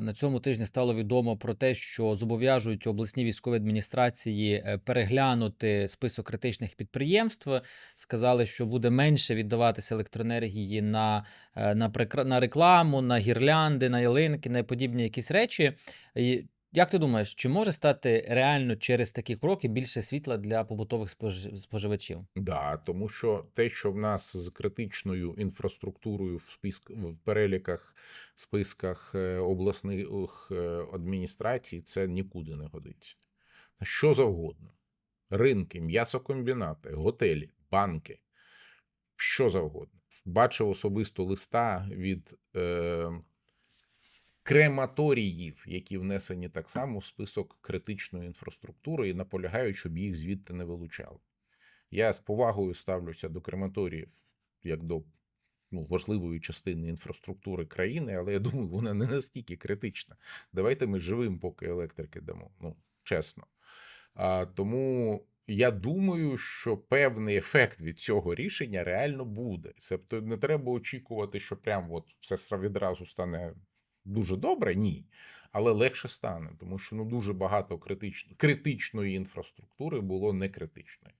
На цьому тижні стало відомо про те, що зобов'яжують обласні військові адміністрації е, переглянути список критичних підприємств. Сказали, що буде менше віддаватися електроенергії на, е, на, на рекламу, на гірлянди, на ялинки, на подібні якісь речі. Як ти думаєш, чи може стати реально через такі кроки більше світла для побутових споживачів? Да, тому що те, що в нас з критичною інфраструктурою в списк в переліках, списках е, обласних е, адміністрацій, це нікуди не годиться. Що завгодно: ринки, м'ясокомбінати, готелі, банки, що завгодно. Бачив особисто листа від е, крематоріїв, які внесені так само в список критичної інфраструктури і наполягають, щоб їх звідти не вилучали. Я з повагою ставлюся до крематоріїв як до ну, важливої частини інфраструктури країни, але я думаю, вона не настільки критична. Давайте ми живим, поки електрики дамо. Ну, чесно. А, тому я думаю, що певний ефект від цього рішення реально буде. Тобто не треба очікувати, що прям от все відразу стане дуже добре, ні. Але легше стане, тому що ну дуже багато критич... критичної інфраструктури було не критичної.